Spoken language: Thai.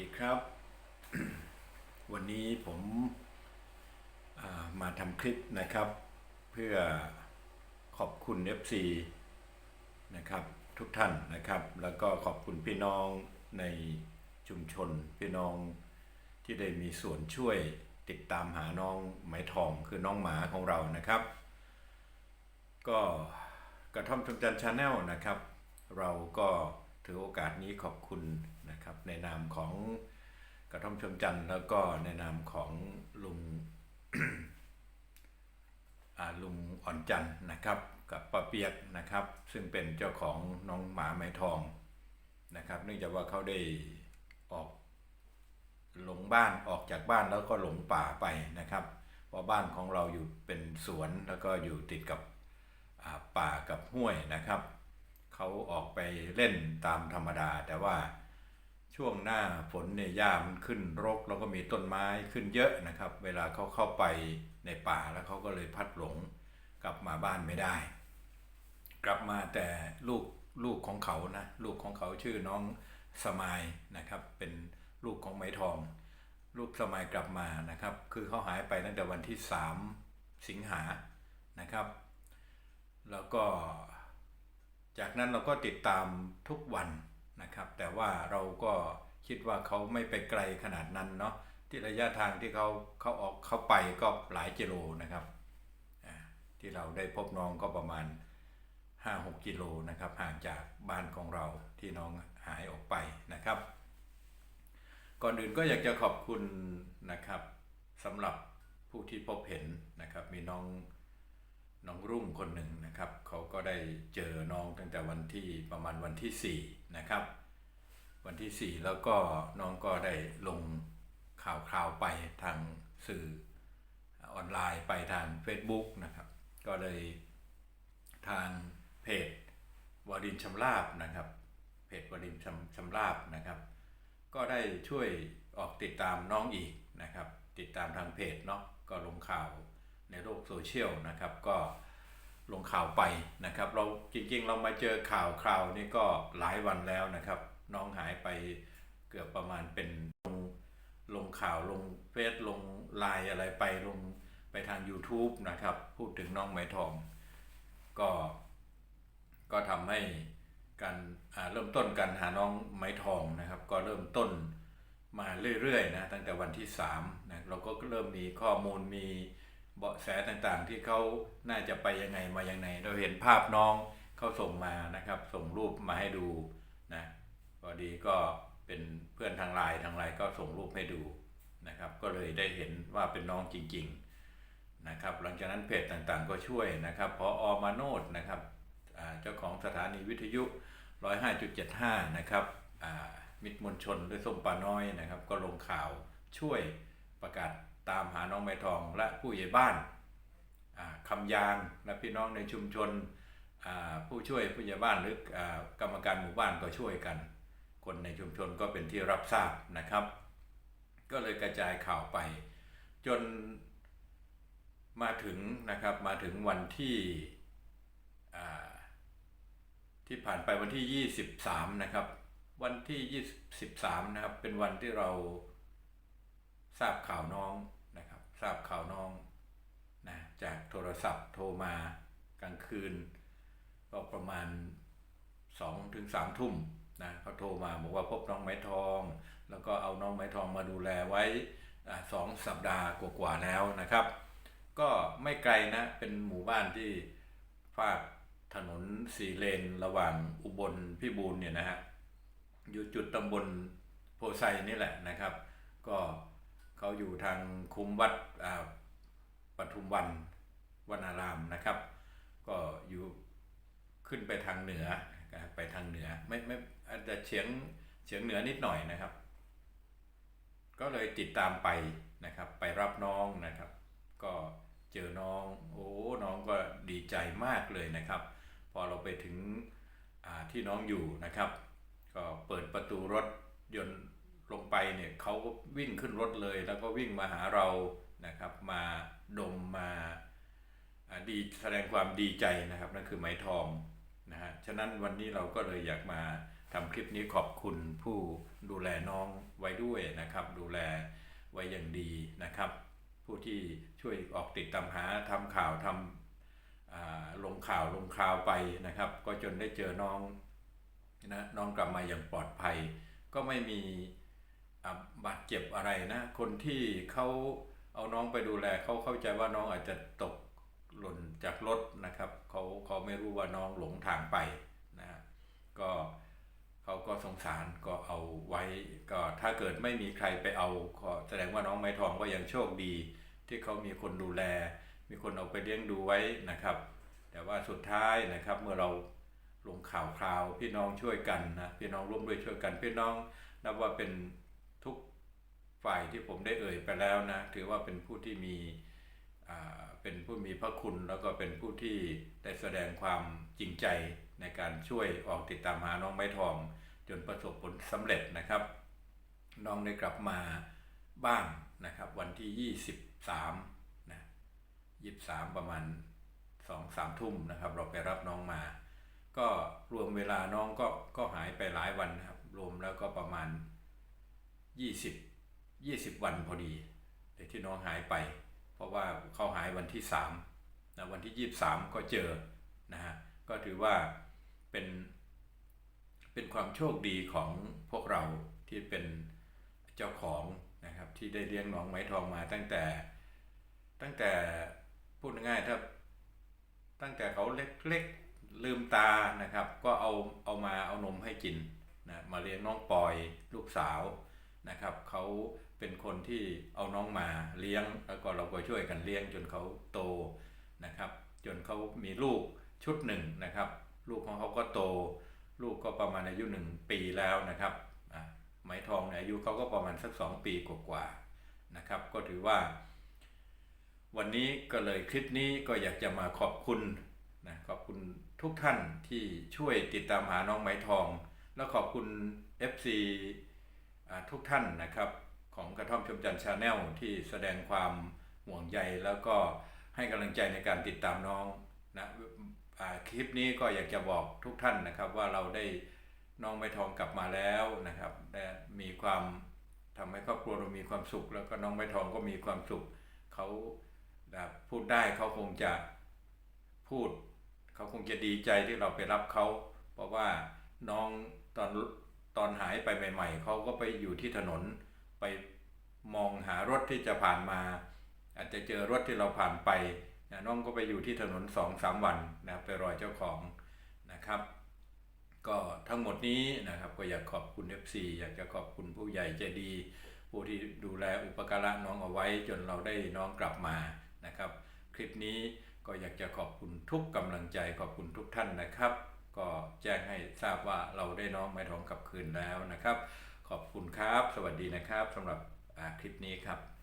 ดีครับ วันนี้ผมามาทำคลิปนะครับ เพื่อขอบคุณ FC นะครับทุกท่านนะครับ แล้วก็ขอบคุณพี่น้องในชุมชนพี่น้องที่ได้มีส่วนช่วยติดตามหาน้องไหมทองคือน้องหมาของเรานะครับ ก็กระท่อมชมจันชาแนลนะครับ เราก็ถือโอกาสนี้ขอบคุณ ของกระท่อมชมจันทร์แล้วก็ในนามของลุงอ่าลุงอ่อนจันทร์นะครับ กับป้าเปียกนะครับ ซึ่งเป็นเจ้าของน้องหมาไหมทองนะครับ เนื่องจากว่าเขาได้ออกหลงบ้านออกจากบ้านแล้วก็หลงป่าไปนะครับเพราะบ้านของเราอยู่เป็นสวนแล้วก็อยู่ติดกับป่ากับห้วยนะครับ เขาออกไปเล่นตามธรรมดาแต่ว่า ช่วงหน้าฝนเนี่ยหญ้ามันขึ้นรก แล้วก็มีต้นไม้ขึ้นเยอะนะครับ เวลาเขาเข้าไปในป่าแล้วเขาก็เลยพัดหลงกลับมาบ้านไม่ได้ กลับมาแต่ลูกลูกของเขานะลูกของเขาชื่อน้องสมายนะครับ เป็นลูกของไหมทอง ลูกสมัยกลับมานะครับ คือเขาหายไปตั้งแต่วันที่ 3 สิงหานะครับ แล้วก็จากนั้นเราก็ติดตามทุกวัน นะครับ แต่ว่าเราก็คิดว่าเขาไม่ไปไกลขนาดนั้นเนาะที่ระยะทางที่เขาเขาออกเขาไปก็หลายกิโลนะครับที่เราได้พบน้องก็ประมาณ 5-6 กิโลนะครับห่างจากบ้านของเราที่น้องหายออกไปนะครับ ก่อนอื่นก็อยากจะขอบคุณนะครับสำหรับผู้ที่พบเห็นนะครับมีน้องน้องรุ่งคนหนึ่งนะครับ เขาก็ได้เจอน้องตั้งแต่วันที่ประมาณวันที่ 4 นะครับ วันที่ 4 แล้วก็น้องก็ได้ลงข่าวคราวไปทางสื่อออนไลน์ไปทาง Facebook นะครับ ก็เลยทางเพจวารินชำราบนะครับ เพจวารินชำชำราบนะครับ ก็ได้ช่วยออกติดตามน้องอีกนะครับ ติดตามทางเพจเนาะก็ลงข่าวในโลกโซเชียลนะครับ ก็ ลงข่าวไปนะครับ เราจริงๆ เรามาเจอข่าวคราวนี่ก็หลายวันแล้วนะครับ น้องหายไปเกือบประมาณเป็นลงลงข่าวลงเฟซลงไลน์อะไรไปลงไปทาง YouTube นะครับ พูดถึงน้องไหมทอง ก็ ก็ทำให้การเริ่มต้นการหาน้องไม้ทองนะครับ ก็เริ่มต้นมาเรื่อยๆนะตั้งแต่วันที่3นะเราก็เริ่มมีข้อมูลมี เบาะแสต่างๆ ที่เขาน่าจะไปยังไงมายังไง เราเห็นภาพน้องเขาส่งมานะครับ ส่งรูปมาให้ดูนะพอดีก็เป็นเพื่อนทางไลน์ทางไลน์ก็ส่งรูปให้ดูนะครับ ก็เลยได้เห็นว่าเป็นน้องจริง ๆนะครับ หลังจากนั้นเพจต่างๆ ก็ช่วยนะครับพออมาโนดนะครับเจ้าของสถานีวิทยุ 105.75 นะครับมิตรมนชนด้วยส้มปลาน้อยนะครับ ก็ลงข่าวช่วยประกาศ ตามหาน้องใบทองและผู้ใหญ่บ้านคำยางและพี่น้องในชุมชนผู้ช่วยผู้ใหญ่บ้านหรืออกรรมการหมู่บ้านก็ช่วยกัน คนในชุมชนก็เป็นที่รับทราบนะครับ ก็เลยกระจายข่าวไป จนมาถึงนะครับมาถึงวันที่ที่ผ่านไปวันที่ 23 นะครับ วันที่ 23 นะครับ เป็นวันที่เราทราบข่าวน้อง ทราบข่าวน้องนะจากโทรศัพท์โทรมากลางคืนก็ประมาณ2ถึง3ทุ่มนะเขาโทรมาบอกว่าพบน้องไม้ทอง แล้วก็เอาน้องไม้ทองมาดูแลไว้สองสัปดาห์กว่าๆแล้วนะครับ ก็ไม่ไกลนะ เป็นหมู่บ้านที่ฝากถนนสีเลนระหว่างอุบลพิบูลเนี่ยนะฮะอยู่จุดตำบลโพไซนี่แหละนะครับ ก็ เขาอยู่ทางคุ้มวัดอ่าปทุมวันวนารามนะครับ ก็อยู่ขึ้นไปทางเหนือนะครับไปทางเหนือไม่ไม่อาจจะเฉียงเฉียงเหนือนิดหน่อยนะครับ ก็เลยติดตามไปนะครับ ไปรับน้องนะครับ ก็เจอน้องโอ้น้องก็ดีใจมากเลยนะครับ พอเราไปถึงอ่าที่น้องอยู่นะครับ ก็เปิดประตูรถยนต์ ลงไปเนี่ยเขาก็วิ่งขึ้นรถเลย แล้วก็วิ่งมาหาเรานะครับ มาดมมาดีแสดงความดีใจนะครับนั่นคือไหมทองนะฮะฉะนั้นวันนี้เราก็เลยอยากมาทำคลิปนี้ขอบคุณผู้ดูแลน้องไว้ด้วยนะครับ ดูแลไว้อย่างดีนะครับ ผู้ที่ช่วยออกติดตามหาทำข่าวทำอ่าลงข่าวลงข่าวไปนะครับ ก็จนได้เจอน้องนะน้องกลับมาอย่างปลอดภัย ก็ไม่มี บาดเจ็บอะไรนะ คนที่เขาเอาน้องไปดูแลเขาเข้าใจว่าน้องอาจจะตกหล่นจากรถนะครับเขาเขาไม่รู้ว่าน้องหลงทางไปนะฮะก็เขาก็สงสารก็เอาไว้ก็ถ้าเกิดไม่มีใครไปเอาก็แสดงว่าน้องไม้ทองก็ยังโชคดี ที่เขามีคนดูแล มีคนเอาไปเลี้ยงดูไว้นะครับ แต่ว่าสุดท้ายนะครับเมื่อเราลงข่าวคราวพี่น้องช่วยกันนะพี่น้องร่วมด้วยช่วยกันพี่น้องนับว่าเป็น ฝ่ายที่ผมได้เอ่ยไปแล้วนะ ถือว่าเป็นผู้ที่มีอ่าเป็นผู้มีพระคุณแล้วก็เป็นผู้ที่ได้แสดงความจริงใจในการช่วยออกติดตามหาน้องไม้ทอง จนประสบผลสำเร็จนะครับ น้องได้กลับมาบ้านนะครับ วันที่ 23นะ23 ประมาณ 2 3 ทุ่มนะครับ เราไปรับน้องมา ก็รวมเวลาน้องก็ก็หายไปหลายวันนะครับ รวมแล้วก็ประมาณ 20 20 วันพอดีเลยที่น้องหายไป เพราะว่าเขาหายวันที่3นะวันที่ 23 ก็เจอนะฮะก็ถือว่าเป็นเป็นความโชคดีของพวกเราที่เป็นเจ้าของนะครับที่ได้เลี้ยงน้องไม้ทองมาตั้งแต่ตั้งแต่พูดง่ายๆถ้าตั้งแต่เขาเล็กๆลืมตานะครับ ก็เอาเอามาเอานมให้กินนะมาเลี้ยงน้องปอยลูกสาว นะครับเขาเป็นคนที่เอาน้องมาเลี้ยง แล้วก็เราก็ช่วยกันเลี้ยงจนเขาโตนะครับ จนเขามีลูกชุดหนึ่งนะครับ ลูกของเขาก็โต ลูกก็ประมาณอายุหนึ่งปีแล้วนะครับอะไหมทองเนี่ยอายุเขาก็ประมาณสักสองปีกว่าๆนะครับ ก็ถือว่า วันนี้ก็เลยคลิปนี้ก็อยากจะมาขอบคุณนะขอบคุณทุกท่านที่ช่วยติดตามหาน้องไหมทอง แล้วขอบคุณ FC ทุกท่านนะครับของกระท่อมชมจันทร์ชาแนลที่แสดงความห่วงใยแล้วก็ให้กำลังใจในการติดตามน้องนะคลิปนี้ก็อยากจะบอกทุกท่านนะครับว่าเราได้น้องไม้ทองกลับมาแล้วนะครับมีความทำให้ครอบครัวเรามีความสุข แล้วก็น้องไม้ทองก็มีความสุขเขาพูดได้เขาคงจะพูด เขาคงจะดีใจที่เราไปรับเขา เพราะว่าน้องตอน ตอนหายไปใหม่ ๆเขาก็ไปอยู่ที่ถนนไปมองหารถที่จะผ่านมา อาจจะเจอรถที่เราผ่านไปนะน้องก็ไปอยู่ที่ถนนสองสามวันนะไปรอเจ้าของนะครับ ก็ทั้งหมดนี้นะครับก็อยากขอบคุณ FC อยากจะขอบคุณผู้ใหญ่ใจดี ผู้ที่ดูแลอุปการะน้องเอาไว้ จนเราได้น้องกลับมานะครับ คลิปนี้ก็อยากจะขอบคุณทุกกำลังใจขอบคุณทุกท่านนะครับ ก็แจ้งให้ทราบว่าเราได้น้องไม้ทองกลับคืนแล้วนะครับ ขอบคุณครับ สวัสดีนะครับสำหรับคลิปนี้ครับ